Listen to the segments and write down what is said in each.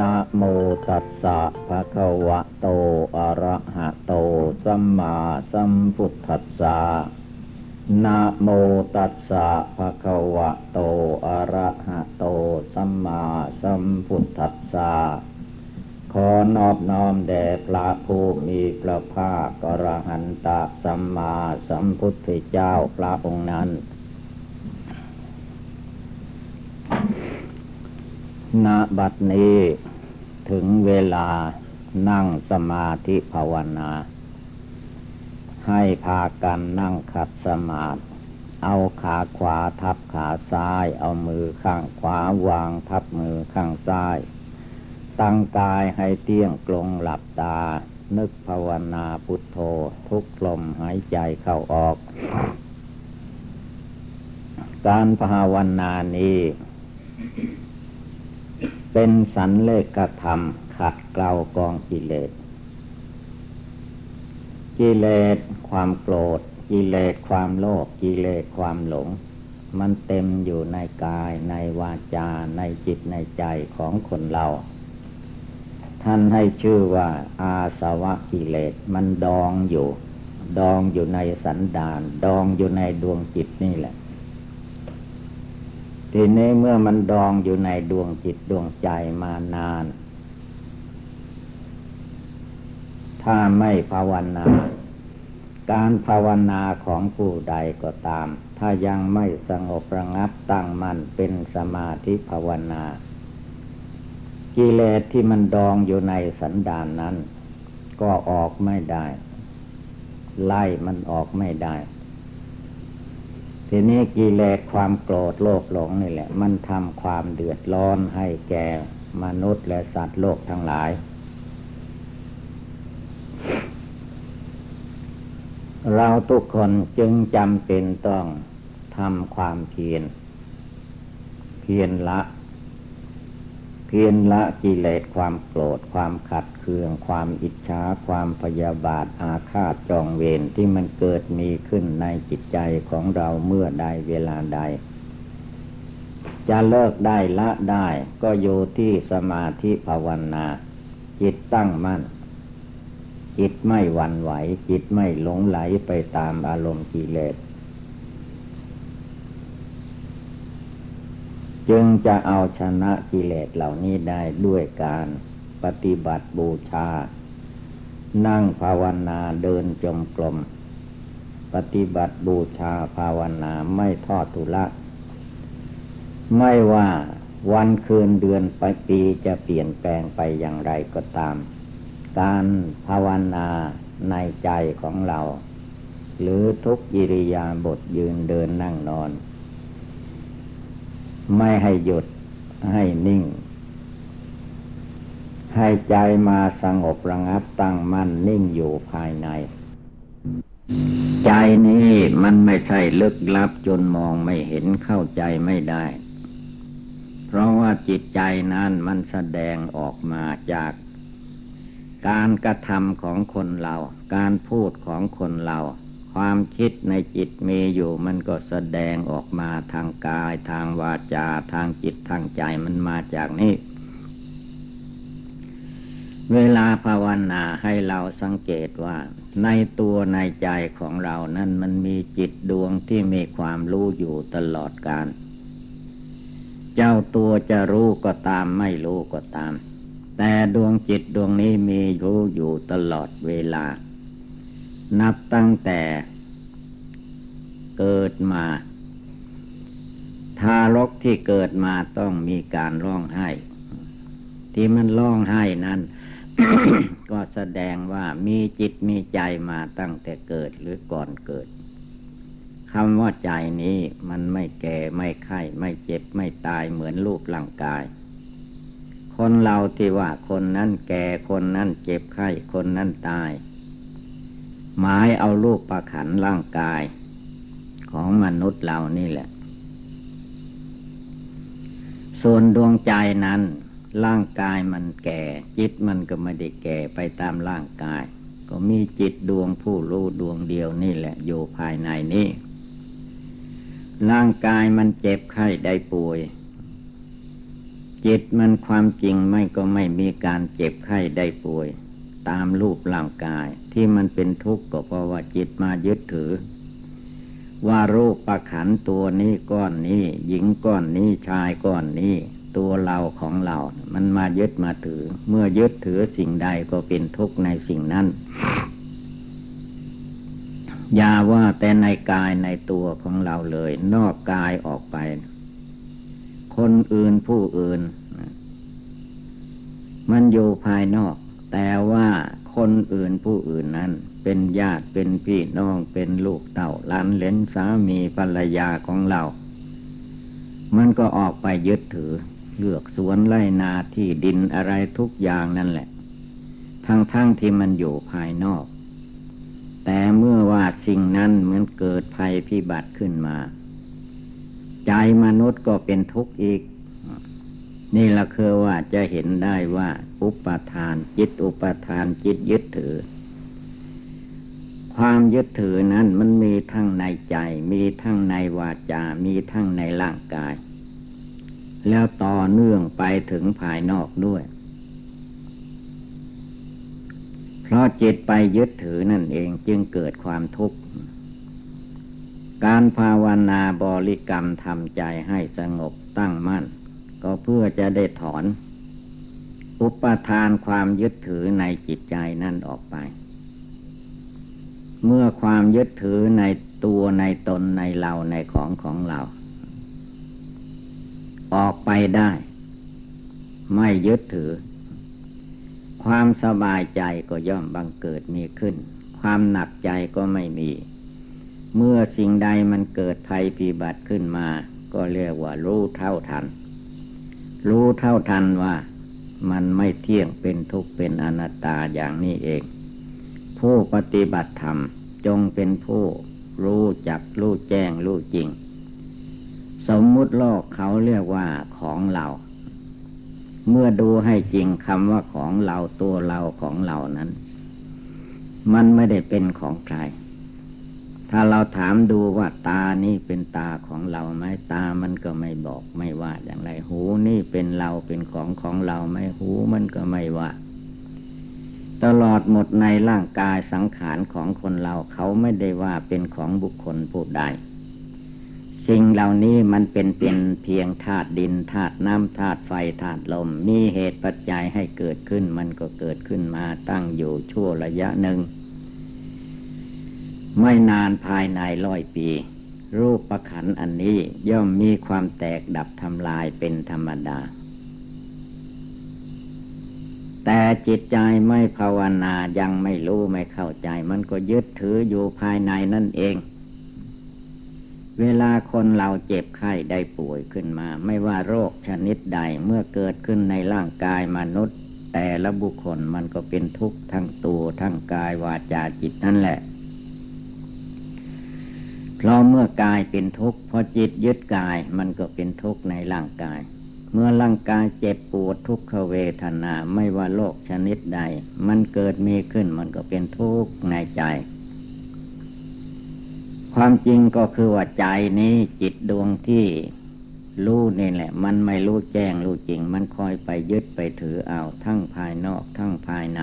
นะโมตัสสะภะคะวะโต อะระหะโต สัมมาสัมพุทธัสสะนะโมตัสสะภะคะวะโต อะระหะโต สัมมาสัมพุทธัสสะขอนอบน้อมแด่พระผู้มีพระภาคกระหันตสัมมาสัมพุทธเจ้าพระองค์นั้น ณบัดนี้ถึงเวลานั่งสมาธิภาวนา ให้พากันนั่งขัดสมาธิเอาขาขวาทับขาซ้าย เอามือข้างขวาวางทับมือข้างซ้าย ตั้งกายให้เตี้ยงกลงหลับตา นึกภาวนาพุทโธทุกลมหายใจเข้าออก การภาวนานี้ เป็นสันเลขธรรม ขัดเกลากองกิเลส กิเลสความโกรธ กิเลสความโลภกิเลสความหลง มันเต็มอยู่ในกายในวาจาในจิตในใจของคนเรา ท่านให้ชื่อว่า อาสวะกิเลสมันดองอยู่ ดองอยู่ในสันดาน ดองอยู่ในดวงจิตนี่แหละ ทีนี้เมื่อมันดองอยู่ในดวงจิตดวงใจมานาน ถ้าไม่ภาวนา การภาวนาของผู้ใดก็ตาม ถ้ายังไม่สงบระงับตั้งมั่นเป็นสมาธิภาวนา กิเลสที่มันดองอยู่ในสันดานนั้น ก็ออกไม่ได้ ไล่มันออกไม่ได้ ทีนี้กิเลสความโกรธโลภหลงนี่แหละ มันทำความเดือดร้อนให้แก่มนุษย์และสัตว์โลกทั้งหลาย เราทุกคนจึงจำเป็นต้องทำความเพียรเพียรละ พียรละกิเลสความโกรธความขัดเคือง ความอิจฉาความพยาบาทอาฆาตจองเวรที่มันเกิดมีขึ้นในจิตใจของเราเมื่อใดเวลาใด จะเลิกได้ละได้ก็อยู่ที่สมาธิภาวนา จิตตั้งมั่น จิตไม่หวั่นไหว จิตไม่หลงไหลไปตามอารมณ์กิเลส จึงจะเอาชนะกิเลสเหล่านี้ได้ด้วยการปฏิบัติบูชา นั่งภาวนาเดินจมกลมปฏิบัติบูชาภาวนาไม่ทอดทุละ ไม่ว่าวันคืนเดือนไปปีจะเปลี่ยนแปลงไปอย่างไรก็ตาม การภาวนาในใจของเรา หรือทุกอิริยาบถยืนเดินนั่งนอน ไม่ให้หยุดให้นิ่ง ให้ใจมาสงบระงับตั้งมั่นนิ่งอยู่ภายใน ใจนี้มันไม่ใช่ลึกลับจนมองไม่เห็นเข้าใจไม่ได้ เพราะว่าจิตใจนั้นมันแสดงออกมาจากการกระทำของคนเรา การพูดของคนเรา ความคิดในจิตมีอยู่มันก็แสดงออกมาทางกายทางวาจาทางจิตทางใจมันมาจากนี้เวลาภาวนาให้เราสังเกตว่า ในตัวในใจของเรานั้นมันมีจิตดวงที่มีความรู้อยู่ตลอดกาลเจ้าตัวจะรู้ก็ตามไม่รู้ก็ตาม แต่ดวงจิตดวงนี้มีรู้อยู่ตลอดเวลา นับตั้งแต่เกิดมา ทารกที่เกิดมาต้องมีการร้องไห้ ที่มันร้องไห้นั้น ก็แสดงว่ามีจิตมีใจมาตั้งแต่เกิดหรือก่อนเกิดคำว่าใจนี้มันไม่แก่ไม่ไข้ไม่เจ็บไม่ตายเหมือนรูปร่างกาย คนเราที่ว่าคนนั้นแก่คนนั้นเจ็บไข้คนนั้นตาย หมายเอารูปประขันร่างกายของมนุษย์เรานี่แหละ ส่วนดวงใจนั้น ร่างกายมันแก่ จิตมันก็ไม่ได้แก่ไปตามร่างกาย ก็มีจิตดวงผู้รู้ดวงเดียวนี่แหละ อยู่ภายในนี้ร่างกายมันเจ็บไข้ได้ป่วย จิตมันความจริงไม่ก็ไม่มีการเจ็บไข้ได้ป่วย ตามรูปร่างกายที่มันเป็นทุกข์ก็เพราะว่าจิตมายึดถือ ว่ารูปประขันตัวนี้ก้อนนี้ หญิงก้อนนี้ชายก้อนนี้ ตัวเราของเรา มันมายึดมาถือ เมื่อยึดถือสิ่งใดก็เป็นทุกข์ในสิ่งนั้นอย่าว่าแต่ในกายในตัวของเราเลย นอกกายออกไป คนอื่นผู้อื่น มันอยู่ภายนอก แต่ว่าคนอื่นผู้อื่นนั้น เป็นญาติเป็นพี่น้องเป็นลูกเต่าหลานเลนสามีภรรยาของเรา มันก็ออกไปยึดถือ เลือกสวนไร่นาที่ดินอะไรทุกอย่างนั่นแหละ ทั้งๆทที่มันอยู่ภายนอก แต่เมื่อว่าสิ่งนั้นเหมือนเกิดภัยพิบัติขึ้นมา ใจมนุษย์ก็เป็นทุกข์อีก นี่ละคือว่าจะเห็นได้ว่า อุปทาน จิตอุปทานจิตยึดถือ ความยึดถือนั้นมันมีทั้งในใจ มีทั้งในวาจา มีทั้งในร่างกาย แล้วต่อเนื่องไปถึงภายนอกด้วย เพราะจิตไปยึดถือนั่นเองจึงเกิดความทุกข์การภาวนาบริกรรมทำใจให้สงบตั้งมั่น ก็เพื่อจะได้ถอน อุปทานความยึดถือในจิตใจนั่นออกไป เมื่อความยึดถือในตัวในตนในเราในของของเรา ออกไปได้ ไม่ยึดถือ ความสบายใจก็ย่อมบังเกิดมีขึ้น ความหนักใจก็ไม่มี เมื่อสิ่งใดมันเกิดภัยพิบัติขึ้นมา ก็เรียกว่ารู้เท่าทัน รู้เท่าทันว่ามันไม่เที่ยงเป็นทุกข์เป็นอนัตตาอย่างนี้เอง ผู้ปฏิบัติธรรมจงเป็นผู้รู้จักรู้แจ้งรู้จริง สมมุติโลกเขาเรียกว่าของเรา เมื่อดูให้จริงคำว่าของเราตัวเราของเรานั้น มันไม่ได้เป็นของใคร ถ้าเราถามดูว่าตานี่เป็นตาของเราไหมตามันก็ไม่บอกไม่ว่าอย่างไร หูนี่เป็นเราเป็นของของเราไหมหูมันก็ไม่ว่า ตลอดหมดในร่างกายสังขารของคนเราเขาไม่ได้ว่าเป็นของบุคคลผู้ใดสิ่งเหล่านี้มันเป็นเป็นเพียงธาตุดินธาตุน้ำธาตุไฟธาตุลม มีเหตุปัจจัยให้เกิดขึ้นมันก็เกิดขึ้นมาตั้งอยู่ชั่วระยะหนึ่ง ไม่นานภายในร้อยปี รูปประขันอันนี้ย่อมมีความแตกดับทำลายเป็นธรรมดา แต่จิตใจไม่ภาวนายังไม่รู้ไม่เข้าใจ มันก็ยึดถืออยู่ภายในนั่นเอง เวลาคนเราเจ็บไข้ได้ป่วยขึ้นมา ไม่ว่าโรคชนิดใดเมื่อเกิดขึ้นในร่างกายมนุษย์ แต่ละบุคคลมันก็เป็นทุกข์ทั้งตัวทั้งกายวาจาจิตนั่นแหละ เพราะเมื่อกายเป็นทุกข์พอจิตยึดกายมันก็เป็นทุกข์ในร่างกาย เมื่อร่างกายเจ็บปวดทุกขเวทนาไม่ว่าโรคชนิดใด มันเกิดมีขึ้นมันก็เป็นทุกข์ในใจ ความจริงก็คือว่าใจนี้จิตดวงที่รู้นี่แหละ มันไม่รู้แจ้งรู้จริง มันคอยไปยึดไปถือเอาทั้งภายนอกทั้งภายใน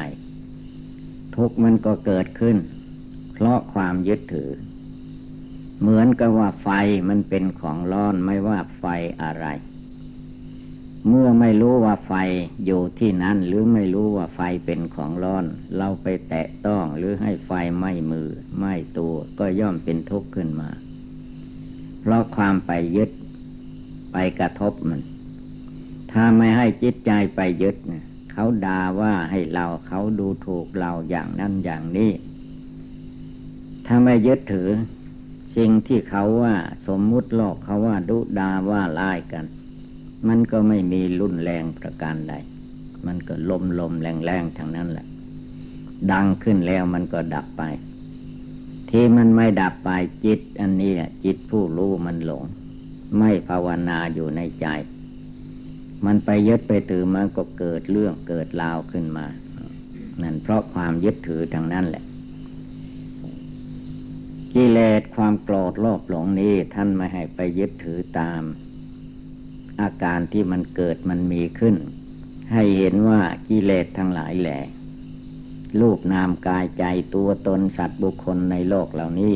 ทุกมันก็เกิดขึ้น เพราะความยึดถือ เหมือนกับว่าไฟมันเป็นของร้อนไม่ว่าไฟอะไร เมื่อไม่รู้ว่าไฟอยู่ที่นั้นหรือไม่รู้ว่าไฟเป็นของร้อน เราไปแตะต้องหรือให้ไฟไหม้มือไหม้ตัวก็ย่อมเป็นทุกข์ขึ้นมา เพราะความไปยึดไปกระทบมัน ถ้าไม่ให้จิตใจไปยึดเนี่ยเขาด่าว่าให้เราเขาดูถูกเราอย่างนั้นอย่างนี้ ถ้าไม่ยึดถือ สิ่งที่เขาว่าสมมุติโลกเขาว่าดุดาว่าลายกัน มันก็ไม่มีรุนแรงประการใด มันก็ลมลมแรงแรงทางนั้นแหละ ดังขึ้นแล้วมันก็ดับไป ที่มันไม่ดับไปจิต อันนี้จิตผู้รู้มันหลง ไม่ภาวนาอยู่ในใจ มันไปยึดไปถือมันก็เกิดเรื่องเกิดราวขึ้นมา นั่นเพราะความยึดถือทางนั้นแหละ กิเลสความโกรธโลภหลงนี้ท่านไม่ให้ไปยึดถือตาม อาการที่มันเกิดมันมีขึ้น ให้เห็นว่ากิเลสทั้งหลายแหละรูปนามกายใจตัวตนสัตว์บุคคลในโลกเหล่านี้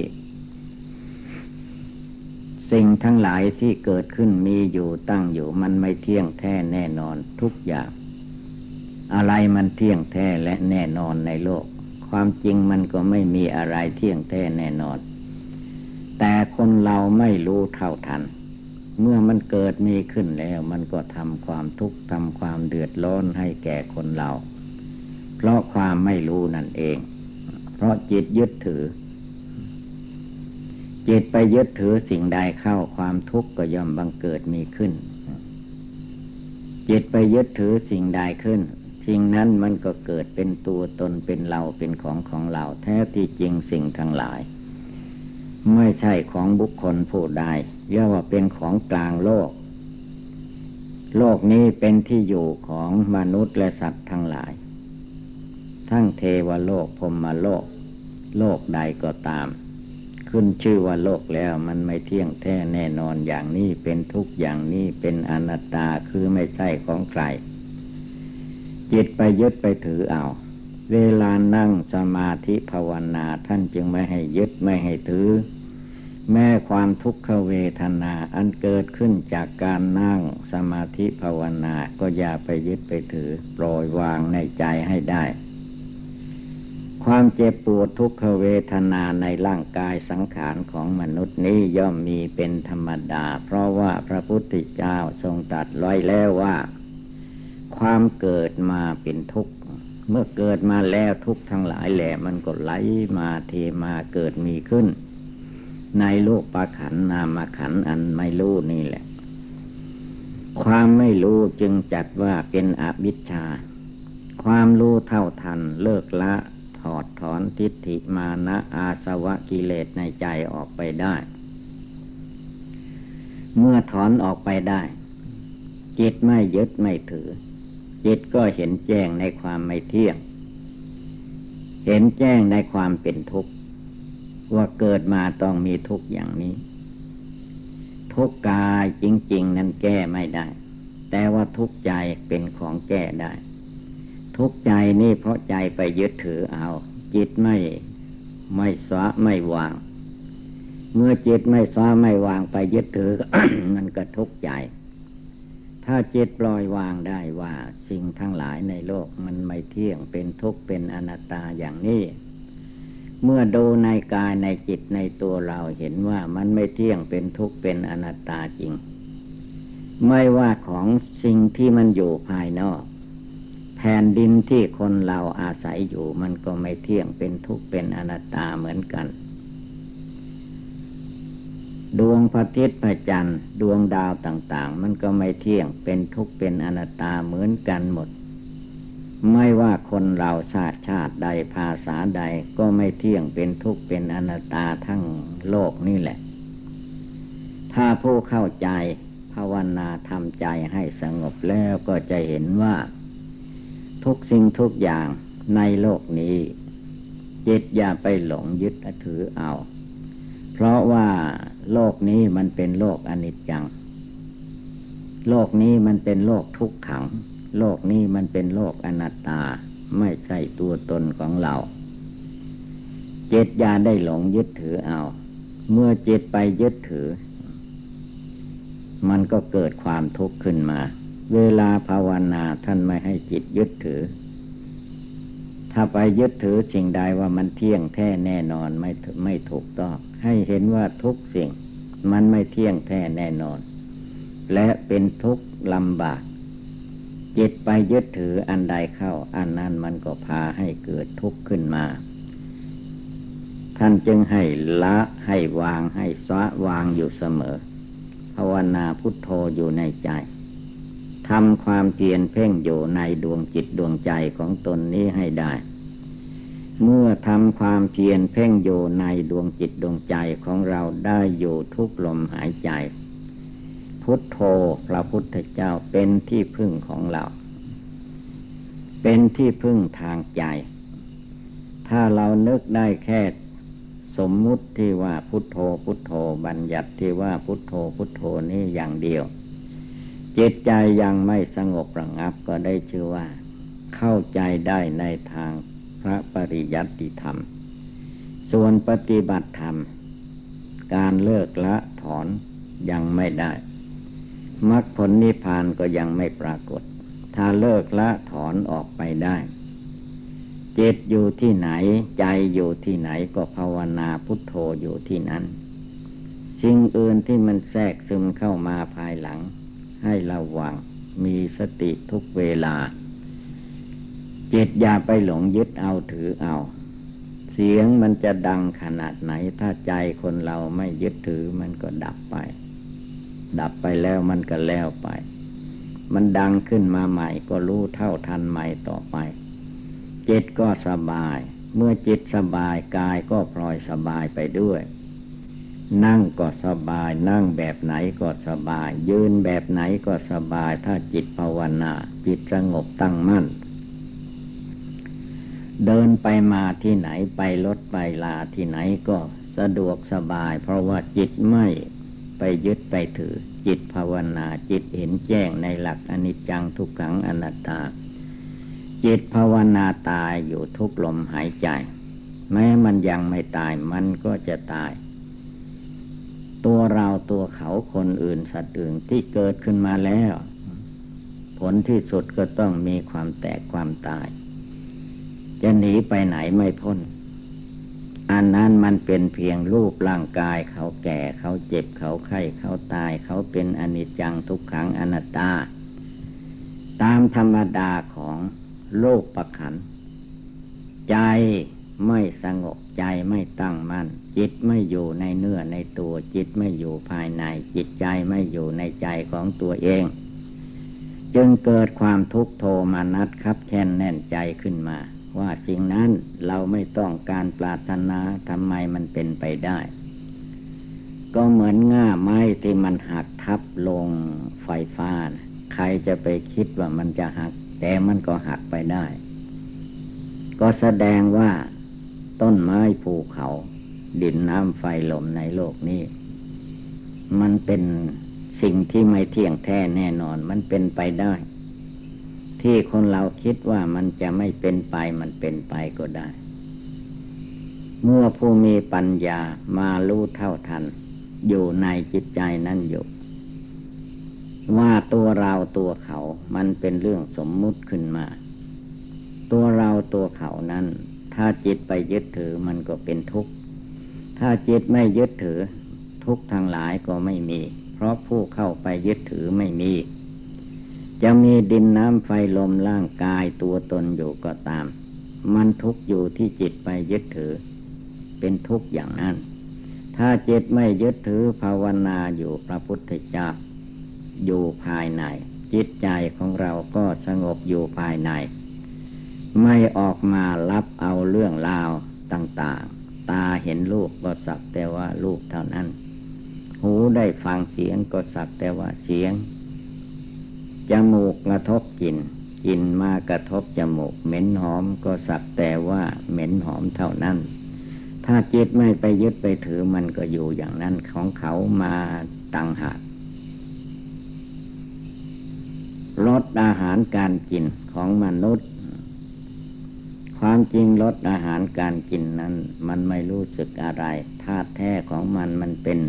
สิ่งทั้งหลายที่เกิดขึ้นมีอยู่ตั้งอยู่มันไม่เที่ยงแท้แน่นอนทุกอย่าง อะไรมันเที่ยงแท้และแน่นอนในโลก ความจริงมันก็ไม่มีอะไรเที่ยงแท้แน่นอน แต่คนเราไม่รู้เท่าทัน เมื่อมันเกิดมีขึ้นแล้วมันก็ทำความทุกข์ทำความเดือดร้อนให้แก่คนเรา เพราะความไม่รู้นั่นเอง เพราะจิตยึดถือ จิตไปยึดถือสิ่งใดเข้าความทุกข์ก็ย่อมบังเกิดมีขึ้น จิตไปยึดถือสิ่งใดขึ้น สิ่งนั้นมันก็เกิดเป็นตัวตนเป็นเราเป็นของของเรา แท้ที่จริงสิ่งทั้งหลาย ไม่ใช่ของบุคคลผู้ใดเรียกว่าเป็นของกลางโลก โลกนี้เป็นที่อยู่ของมนุษย์และสัตว์ทั้งหลาย ทั้งเทวโลกพรมโลก โลกใดก็ตาม ขึ้นชื่อว่าโลกแล้วมันไม่เที่ยงแท้แน่นอนอย่างนี้เป็นทุกอย่างนี้เป็นอนัตตาคือไม่ใช่ของใคร จิตไปยึดไปถือเอา เวลานั่งสมาธิภาวนาท่านจึงไม่ให้ยึดไม่ให้ถือ แม้ความทุกขเวทนาอันเกิดขึ้นจากการนั่งสมาธิภาวนาก็อย่าไปยึดไปถือ ปล่อยวางในใจให้ได้ ความเจ็บปวดทุกขเวทนาในร่างกายสังขารของมนุษย์นี้ย่อมมีเป็นธรรมดา เพราะว่าพระพุทธเจ้าทรงตรัสไว้แล้วว่า ความเกิดมาเป็นทุกข์ เมื่อเกิดมาแล้วทุกข์ทั้งหลายแหละมันก็ไหลมาเทมาเกิดมีขึ้น ในโลกปาขันนามขันอันไม่รู้นี่แหละ ความไม่รู้จึงจัดว่าเป็นอวิชชา ความรู้เท่าทันเลิกละถอดถอนทิฏฐิมานะอาสวะกิเลสในใจออกไปได้ เมื่อถอนออกไปได้จิตไม่ยึดไม่ถือ จิตก็เห็นแจ้งในความไม่เที่ยง เห็นแจ้งในความเป็นทุกข์ ว่าเกิดมาต้องมีทุกข์อย่างนี้ ทุกกายจริง ๆ นั้นแก้ไม่ได้ แต่ว่าทุกใจเป็นของแก้ได้ ทุกใจนี่เพราะใจไปยึดถือเอา จิตไม่ไม่สวะไม่วาง เมื่อจิตไม่สวะไม่วางไปยึดถือมันก็ทุกข์ใจ ถ้าจิตปล่อยวางได้ว่าสิ่งทั้งหลายในโลกมันไม่เที่ยงเป็นทุกข์เป็นอนัตตาอย่างนี้ เมื่อดูในกายในจิตในตัวเราเห็นว่ามันไม่เที่ยงเป็นทุกข์เป็นอนัตตาจริง ไม่ว่าของสิ่งที่มันอยู่ภายนอก แผ่นดินที่คนเราอาศัยอยู่มันก็ไม่เที่ยงเป็นทุกข์เป็นอนัตตาเหมือนกัน ดวงพระอาทิตย์พระจันทร์ดวงดาวต่าง ๆ มันก็ไม่เที่ยงเป็นทุกข์เป็นอนัตตาเหมือนกันหมด ไม่ว่าคนเราชาติชาติใดภาษาใดก็ไม่เที่ยงเป็นทุกข์เป็นอนัตตาทั้งโลกนี่แหละ ถ้าผู้เข้าใจภาวนาทำใจให้สงบแล้วก็จะเห็นว่า ทุกสิ่งทุกอย่างในโลกนี้จิตอย่าไปหลงยึดถือเอา เพราะว่าโลกนี้มันเป็นโลกอนิจจัง โลกนี้มันเป็นโลกทุกขัง โลกนี้มันเป็นโลกอนัตตา ไม่ใช่ตัวตนของเรา เจตยาได้หลงยึดถือเอา เมื่อเจตไปยึดถือ มันก็เกิดความทุกข์ขึ้นมา เวลาภาวนาท่านไม่ให้จิตยึดถือ ถ้าไปยึดถือสิ่งใดว่ามันเที่ยงแท้แน่นอนไม่ไม่ถูกต้อง ให้เห็นว่าทุกสิ่ง มันไม่เที่ยงแท้แน่นอน และเป็นทุกข์ลำบาก จิตไปยึดถืออันใดเข้า อันนั้นมันก็พาให้เกิดทุกข์ขึ้นมา ท่านจึงให้ละให้วางให้สวะวางอยู่เสมอภาวนาพุทโธอยู่ในใจ ทำความเพียรเพ่งอยู่ในดวงจิตดวงใจของตนนี้ให้ได้ เมื่อทำความเพียรเพ่งอยู่ในดวงจิตดวงใจของเราได้อยู่ทุกลมหายใจ พุทโธพระพุทธเจ้าเป็นที่พึ่งของเรา เป็นที่พึ่งทางใจ ถ้าเรานึกได้แค่สมมุติที่ว่าพุทโธพุทโธบัญญัติที่ว่าพุทโธพุทโธนี้อย่างเดียว จิตใจยังไม่สงบระงับก็ได้ชื่อว่า เข้าใจได้ในทางพระปริยัติธรรม ส่วนปฏิบัติธรรม การเลิกละถอนยังไม่ได้มรรคผลนิพพานก็ยังไม่ปรากฏ ถ้าเลิกละถอนออกไปได้จิตอยู่ที่ไหนใจอยู่ที่ไหนก็ภาวนาพุทโธอยู่ที่นั้น สิ่งอื่นที่มันแทรกซึมเข้ามาภายหลัง ให้ระวังมีสติทุกเวลา จิตอย่าไปหลงยึดเอาถือเอา เสียงมันจะดังขนาดไหน ถ้าใจคนเราไม่ยึดถือมันก็ดับไป ดับไปแล้วมันก็แล้วไป มันดังขึ้นมาใหม่ก็รู้เท่าทันใหม่ต่อไป จิตก็สบาย เมื่อจิตสบายกายก็พลอยสบายไปด้วย นั่งก็สบาย นั่งแบบไหนก็สบาย ยืนแบบไหนก็สบาย ถ้าจิตภาวนา จิตสงบตั้งมั่น เดินไปมาที่ไหนไปรถไปลาที่ไหนก็สะดวกสบาย เพราะว่าจิตไม่ไปยึดไปถือ จิตภาวนาจิตเห็นแจ้งในหลักอนิจจังทุกขังอนัตตา จิตภาวนาตายอยู่ทุกลมหายใจ แม้มันยังไม่ตายมันก็จะตาย ตัวเราตัวเขาคนอื่นสัตว์อื่นที่เกิดขึ้นมาแล้ว ผลที่สุดก็ต้องมีความแตกความตาย จะหนีไปไหนไม่พ้น อันนั้นมันเป็นเพียงรูปร่างกายเขาแก่เขาเจ็บเขาไข้เขาตาย เขาเป็นอนิจจังทุกขังอนัตตา ตามธรรมดาของโลกประขันใจ ไม่สงบใจไม่ตั้งมัน่นจิตไม่อยู่ในเนื้อในตัวจิตไม่อยู่ภายใน จิตใจไม่อยู่ในใจของตัวเอง จึงเกิดความทุกข์โทมานัดครับแค้นแน่นใจขึ้นมา ว่าสิ่งนั้นเราไม่ต้องการปรารถนาทำไมมันเป็นไปได้ ก็เหมือนง่าไม้ที่มันหักทับลงไฟฟ้า ใครจะไปคิดว่ามันจะหัก แต่มันก็หักไปได้ ก็แสดงว่า ต้นไม้ภูเขา ดินน้ำไฟลมในโลกนี้ มันเป็นสิ่งที่ไม่เที่ยงแท้แน่นอน มันเป็นไปได้ ที่คนเราคิดว่ามันจะไม่เป็นไปมันเป็นไปก็ได้ เมื่อผู้มีปัญญามารู้เท่าทัน อยู่ในจิตใจนั่นอยู่ว่าตัวเราตัวเขา มันเป็นเรื่องสมมุติขึ้นมา ตัวเราตัวเขานั้น ถ้าจิตไปยึดถือมันก็เป็นทุกข์ ถ้าจิตไม่ยึดถือ ทุกข์ทางหลายก็ไม่มี เพราะผู้เข้าไปยึดถือไม่มี จะมีดินน้ำไฟลมร่างกายตัวตนอยู่ก็ตาม มันทุกข์อยู่ที่จิตไปยึดถือ เป็นทุกข์อย่างนั้น ถ้าจิตไม่ยึดถือภาวนาอยู่พระพุทธเจ้าอยู่ภายใน จิตใจของเราก็สงบอยู่ภายใน ไม่ออกมารับเอาเรื่องราวต่าง ๆ ตาเห็นรูปก็สักแต่ว่ารูปเท่านั้น หูได้ฟังเสียงก็สักแต่ว่าเสียง จมูกกระทบกลิ่นกลิ่นมากระทบจมูกเหม็นหอมก็สักแต่ว่าเหม็นหอมเท่านั้น ถ้าจิตไม่ไปยึดไปถือมันก็อยู่อย่างนั้นของเขามาต่างหากลดอาหารการกินของมนุษย์ ความจริงลดอาหารการกินนั้น มันไม่รู้สึกอะไรธาตุแท้ของมันมันเป็น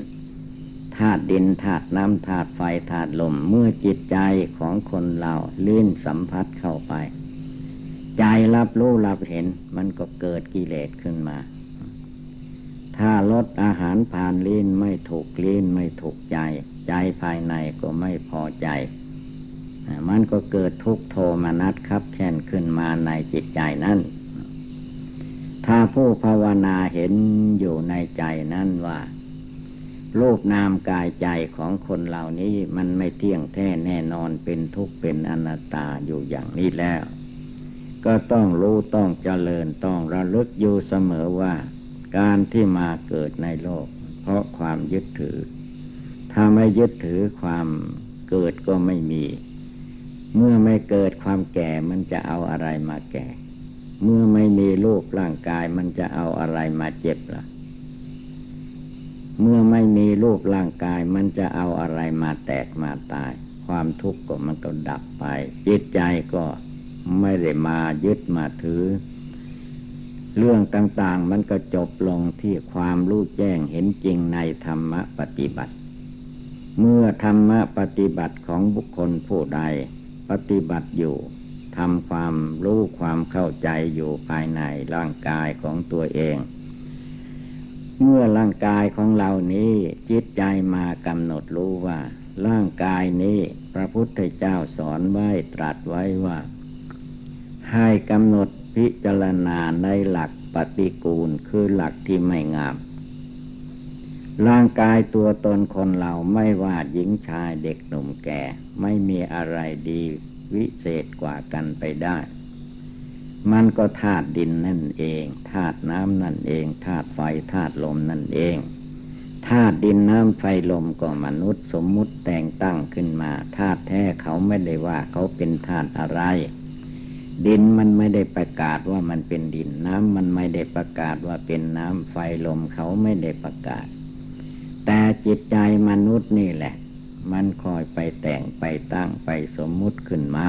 ธาตุดินธาตุน้ำธาตุไฟธาตุลม เมื่อจิตใจของคนเราลื่นสัมผัสเข้าไป ใจรับรู้รับเห็น มันก็เกิดกิเลสขึ้นมา ถ้าลดอาหารผ่านลิ้นไม่ถูกลิ้นไม่ถูกใจ ใจภายในก็ไม่พอใจ มันก็เกิดทุกโทมนัสครับแค้นขึ้นมาในจิตใจนั้นถ้าผู้ภาวนาเห็นอยู่ในใจนั้นว่ารูปนามกายใจของคนเหล่านี้มันไม่เที่ยงแท้แน่นอนเป็นทุกข์เป็นอนัตตาอยู่อย่างนี้แล้ว ก็ต้องรู้ต้องเจริญต้องระลึกอยู่เสมอว่า การที่มาเกิดในโลก เพราะความยึดถือ ถ้าไม่ยึดถือความเกิดก็ไม่มี เมื่อไม่เกิดความแก่มันจะเอาอะไรมาแก่ เมื่อไม่มีรูปร่างกายมันจะเอาอะไรมาเจ็บละ่ะ เมื่อไม่มีรูปร่างกายมันจะเอาอะไรมาแตกมาตาย ความทุกข์ก็มันก็ดับไป จิตใจก็ไม่ได้มายึดมาถือ เรื่องต่างๆมันก็จบลงที่ความรู้แจ้งเห็นจริงในธรรมปฏิบัติ เมื่อธรรมปฏิบัติของบุคคลผู้ใด ปฏิบัติอยู่ทำความรู้ความเข้าใจอยู่ภายในร่างกายของตัวเอง เมื่อร่างกายของเรานี้จิตใจมากำหนดรู้ว่า ร่างกายนี้พระพุทธเจ้าสอนไว้ตรัสไว้ว่า ให้กำหนดพิจารณาในหลักปฏิกูลคือหลักที่ไม่งาม ร่างกายตัวตนคนเราไม่ว่าหญิงชายเด็กหนุ่มแก่ ไม่มีอะไรดีวิเศษกว่ากันไปได้ มันก็ธาตุดินนั่นเองธาตุน้ำนั่นเองธาตุไฟธาตุลมนั่นเองธาตุดินน้ำไฟลมก็มนุษย์สมมุติแต่งตั้งขึ้นมาธาตุแท้เขาไม่ได้ว่าเขาเป็นธาตุอะไร ดินมันไม่ได้ประกาศว่ามันเป็นดินน้ำมันไม่ได้ประกาศว่าเป็นน้ำไฟลมเขาไม่ได้ประกาศ แต่จิตใจมนุษย์นี่แหละ มันคอยไปแต่งไปตั้งไปสมมุติขึ้นมา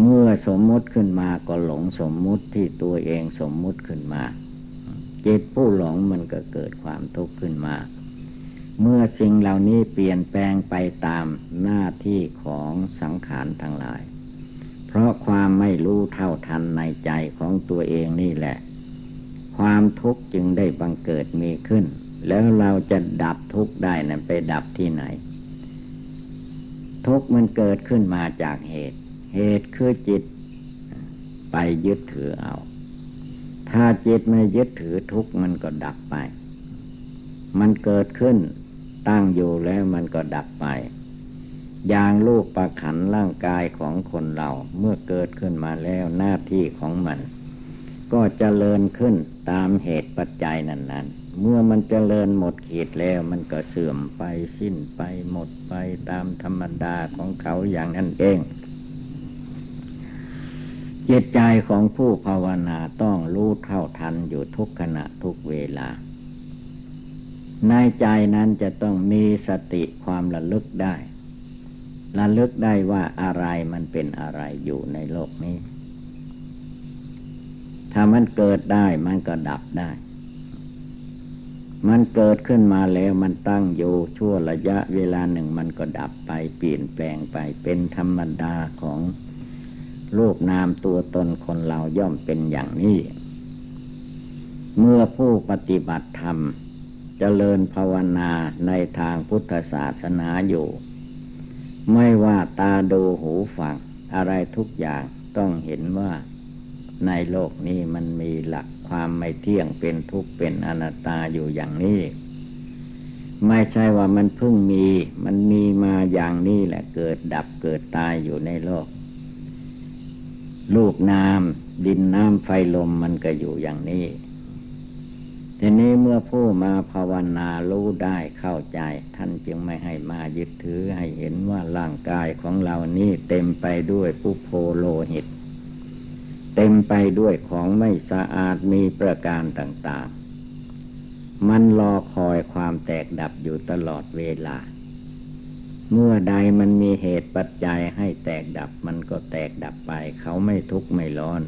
เมื่อสมมุติขึ้นมาก็หลงสมมุติที่ตัวเองสมมุติขึ้นมา จิตผู้หลงมันก็เกิดความทุกข์ขึ้นมา เมื่อสิ่งเหล่านี้เปลี่ยนแปลงไปตามหน้าที่ของสังขารทั้งหลาย เพราะความไม่รู้เท่าทันในใจของตัวเองนี่แหละ ความทุกข์จึงได้บังเกิดมีขึ้น แล้วเราจะดับทุกข์ได้นั้นไปดับที่ไหน ทุกข์มันเกิดขึ้นมาจากเหตุ เหตุคือจิต ไปยึดถือเอา ถ้าจิตไม่ยึดถือทุกข์มันก็ดับไป มันเกิดขึ้นตั้งอยู่แล้วมันก็ดับไปอย่างลูกประขันร่างกายของคนเราเมื่อเกิดขึ้นมาแล้วหน้าที่ของมัน ก็จเจริญขึ้นตามเหตุปัจจัยนั้น ๆ เมื่อมันจเจริญหมดขีดแล้ว มันก็เสื่อมไปสิ้นไปหมดไปตามธรรมดาของเขาอย่างนั้นเอง จิตใจของผู้ภาวนาต้องรู้เท่าทันอยู่ทุกขณะทุกเวลา ในใจนั้นจะต้องมีสติความระลึกได้ ระลึกได้ว่าอะไรมันเป็นอะไรอยู่ในโลกนี้ ถ้ามันเกิดได้มันก็ดับได้ มันเกิดขึ้นมาแล้วมันตั้งอยู่ชั่วระยะเวลาหนึ่งมันก็ดับไปเปลี่ยนแปลงไปเป็นธรรมดาของรูปนามตัวตนคนเราย่อมเป็นอย่างนี้ เมื่อผู้ปฏิบัติธรรมจเจริญภาวนาในทางพุทธศาสนาอยู่ ไม่ว่าตาดูหูฟังอะไรทุกอย่างต้องเห็นว่าในโลกนี้มันมีหลัก ความไม่เที่ยงเป็นทุกข์เป็นอนัตตาอยู่อย่างนี้ ไม่ใช่ว่ามันเพิ่งมี มันมีมาอย่างนี้แหละเกิดดับเกิดตายอยู่ในโลก ลูกน้ำดินน้ำไฟลมมันก็อยู่อย่างนี้ ทีนี้เมื่อผู้มาภาวนารู้ได้เข้าใจ ท่านจึงไม่ให้มายึดถือให้เห็นว่าร่างกายของเรานี้เต็มไปด้วยผู้โพโลหิต เต็มไปด้วยของไม่สะอาดมีประการต่างๆ มันรอคอยความแตกดับอยู่ตลอดเวลา เมื่อใดมันมีเหตุปัจจัยให้แตกดับมันก็แตกดับไป เขาไม่ทุกข์ไม่ร้อน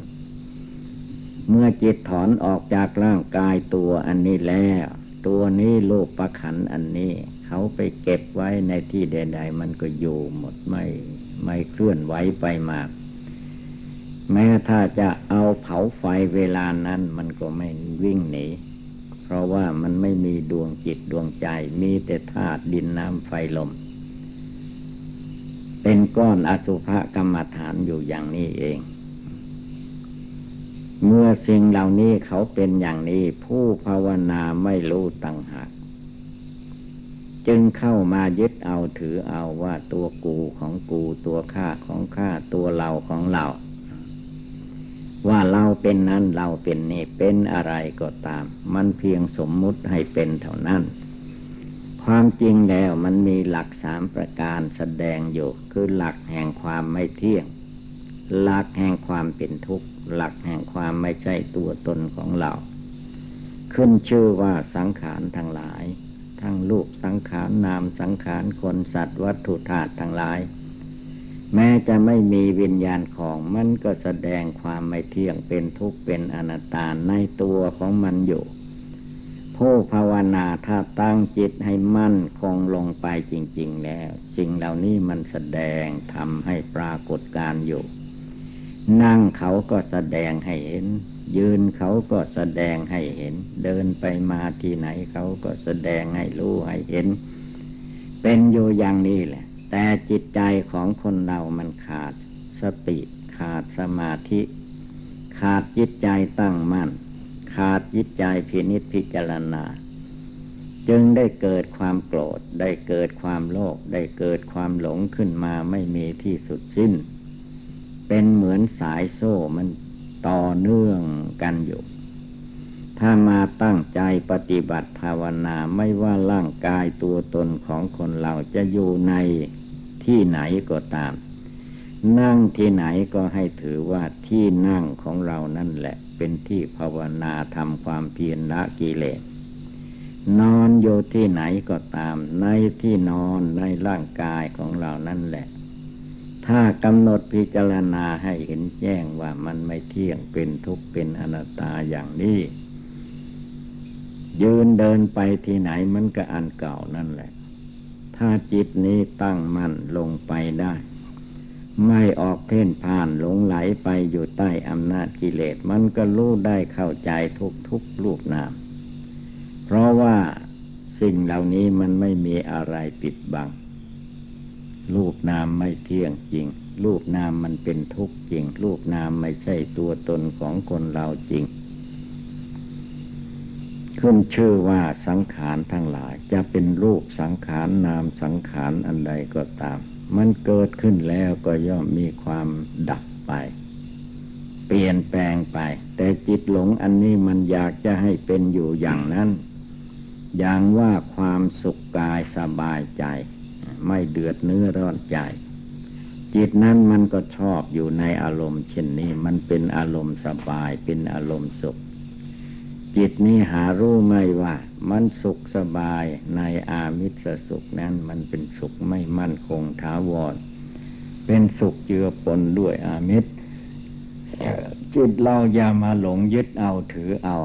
เมื่อจิตถอนออกจากร่างกายตัวอันนี้แล้ว ตัวนี้โลกประขันอันนี้ เขาไปเก็บไว้ในที่ใด ๆ มันก็อยู่หมดไม่ไม่เคลื่อนไหวไปมา แม้ถ้าจะเอาเผาไฟเวลานั้นมันก็ไม่วิ่งหนีเพราะว่ามันไม่มีดวงจิตดวงใจ มีแต่ธาตุดินน้ำไฟลม เป็นก้อนอสุภกรรมฐานอยู่อย่างนี้เอง เมื่อสิ่งเหล่านี้เขาเป็นอย่างนี้ ผู้ภาวนาไม่รู้ตังหากจึงเข้ามายึดเอาถือเอาว่าตัวกูของกูตัวข้าของข้าตัวเราของเราว่า เป็นนั้นเราเป็นนี่เป็นอะไรก็ตาม มันเพียงสมมุติให้เป็นเท่านั้น ความจริงแล้วมันมีหลักสามประการแสดงอยู่ คือหลักแห่งความไม่เที่ยง หลักแห่งความเป็นทุกข์ หลักแห่งความไม่ใช่ตัวตนของเรา ขึ้นชื่อว่าสังขารทั้งหลาย ทั้งรูปสังขารนามสังขารคนสัตว์วัตถุธาตุทั้งหลาย แม้จะไม่มีวิญญาณของมันก็แสดงความไม่เที่ยงเป็นทุกข์เป็นอนัตตาในตัวของมันอยู่ ผู้ภาวนาถ้าตั้งจิตให้มั่นคงลงไปจริง ๆ แล้วสิ่งเหล่านี้มันแสดงทำให้ปรากฏการอยู่ นั่งเขาก็แสดงให้เห็น ยืนเขาก็แสดงให้เห็น เดินไปมาที่ไหนเขาก็แสดงให้รู้ให้เห็น เป็นอยู่อย่างนี้แหละ แต่จิตใจของคนเรามันขาดสติ ขาดสมาธิ ขาดจิตใจตั้งมั่น ขาดจิตใจพินิจพิจารณา จึงได้เกิดความโกรธ ได้เกิดความโลภได้เกิดความหลงขึ้นมาไม่มีที่สุดสิ้น เป็นเหมือนสายโซ่มันต่อเนื่องกันอยู่ถ้ามาตั้งใจปฏิบัติภาวนาไม่ว่าร่างกายตัวตนของคนเราจะอยู่ใน ที่ไหนก็ตาม นั่งที่ไหนก็ให้ถือว่าที่นั่งของเรานั่นแหละ เป็นที่ภาวนาทำความเพียรละกิเลสนอนอยู่ที่ไหนก็ตาม ในที่นอนในร่างกายของเรานั่นแหละ ถ้ากำหนดพิจารณาให้เห็นแจ้งว่ามันไม่เที่ยงเป็นทุกข์เป็นอนัตตาอย่างนี้ยืนเดินไปที่ไหนมันก็อันเก่านั่นแหละ ถ้าจิตนี้ตั้งมั่นลงไปได้ ไม่ออกเพ่นพ่านหลงไหลไปอยู่ใต้อำนาจกิเลสมันก็รู้ได้เข้าใจทุกทุกรูปนาม เพราะว่าสิ่งเหล่านี้มันไม่มีอะไรปิดบัง รูปนามไม่เที่ยงจริง รูปนามมันเป็นทุกข์จริง รูปนามไม่ใช่ตัวตนของคนเราจริง ขึ้นชื่อว่าสังขารทั้งหลาย จะเป็นรูปสังขารนามสังขารอันใดก็ตาม มันเกิดขึ้นแล้วก็ย่อมมีความดับไป เปลี่ยนแปลงไป แต่จิตหลงอันนี้มันอยากจะให้เป็นอยู่อย่างนั้น อย่างว่าความสุขกายสบายใจ ไม่เดือดเนื้อร้อนใจ จิตนั้นมันก็ชอบอยู่ในอารมณ์ เช่นนี้มันเป็นอารมณ์สบายเป็นอารมณ์สุข จิตนี้หารู้ไม่ว่า มันสุขสบายในอามิสสุขนั้นมันเป็นสุขไม่มั่นคงถาวร เป็นสุขเจือปนด้วยอามิตรจิตเราอย่ามาหลงยึดเอาถือเอา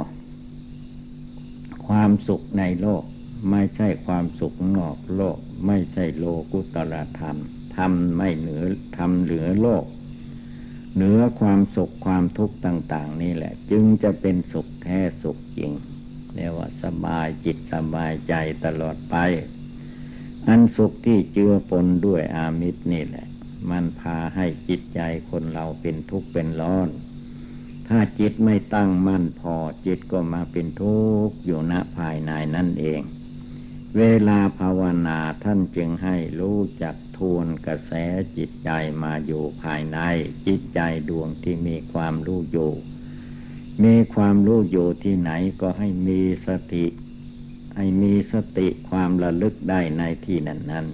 ความสุขในโลก ไม่ใช่ความสุขนอกโลก ไม่ใช่โลกุตรธรรมทำไม่เหนือทำเหนือโลก เหนือความสุขความทุกข์ต่าง ๆ นี่แหละ จึงจะเป็นสุขแท้สุขจริงเรียกว่าสบายจิตสบายใจตลอดไป อันสุขที่เจือปนด้วยอามิตรนี่แหละ มันพาให้จิตใจคนเราเป็นทุกข์เป็นร้อน ถ้าจิตไม่ตั้งมั่นพอจิตก็มาเป็นทุกข์อยู่ณภายในนั่นเอง เวลาภาวนาท่านจึงให้รู้จัก ทวนกระแสจิตใจมาอยู่ภายใน จิตใจดวงที่มีความรู้อยู่ มีความรู้อยู่ที่ไหนก็ให้มีสติ ให้มีสติความระลึกได้ในที่นั้นนั้น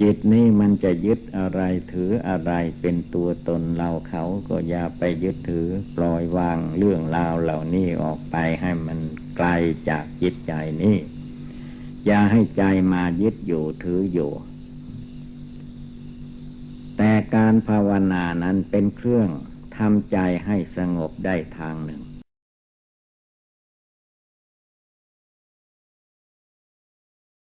จิตนี้มันจะยึดอะไรถืออะไรเป็นตัวตนเราเขาก็อย่าไปยึดถือปล่อยวางเรื่องราวเหล่านี้ออกไปให้มันไกลจากจิตใจนี้ อย่าให้ใจมายึดอยู่ถืออยู่ แต่การภาวนานั้นเป็นเครื่องทำใจให้สงบได้ทางหนึ่ง